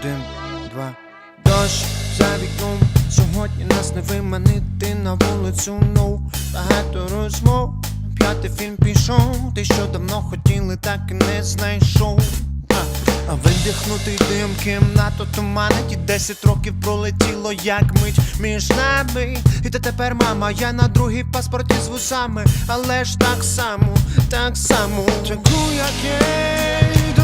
Один, два, дощ за вікном. Сьогодні нас не виманити на вулицю, ну багато розмов. П'ятий фільм пішов, ти що давно хотіли, так і не знайшов. А, видихнутий дим кімнату туманить І десять років пролетіло, як мить між нами. І ти тепер мама, я на другій паспорті з вусами, але ж так само, так само. Таку, як є,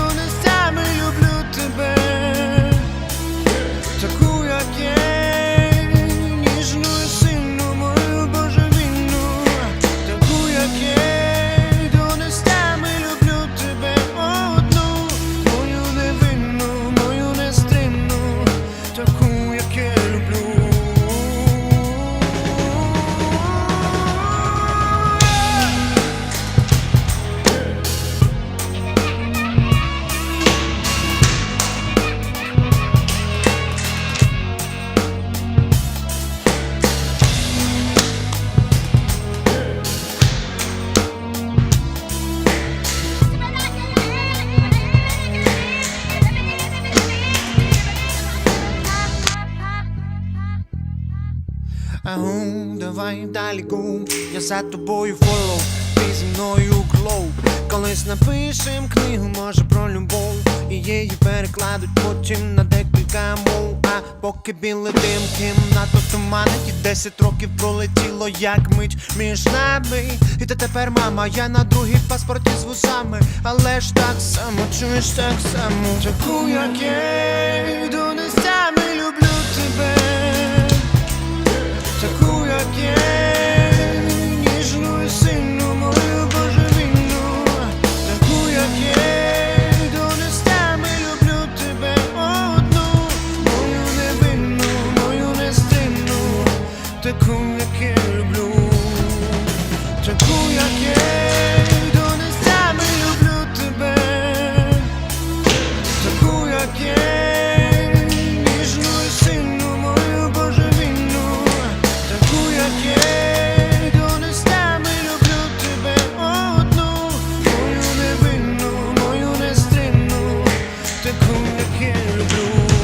Агу, давай далі гум, я за тобою фоллоу, ти зі мною глоу Колись напишем книгу, може про любов. І її перекладуть потім на декілька мов. А поки білий дим кімнату туманить. І десять років пролетіло, як мить між нами. І ти тепер мама, я на другій паспорті з вусами. Але ж так само, чуєш так само. Таку, як є, до нестями люблю jakie lubię. Czemu jakie Dony same lubię Ciebie Czemu jakie moją Boże winną Czemu jakie Dony same lubię Ciebie Odną Moją niewinną, moją nestrinną Czemu jakie lubię.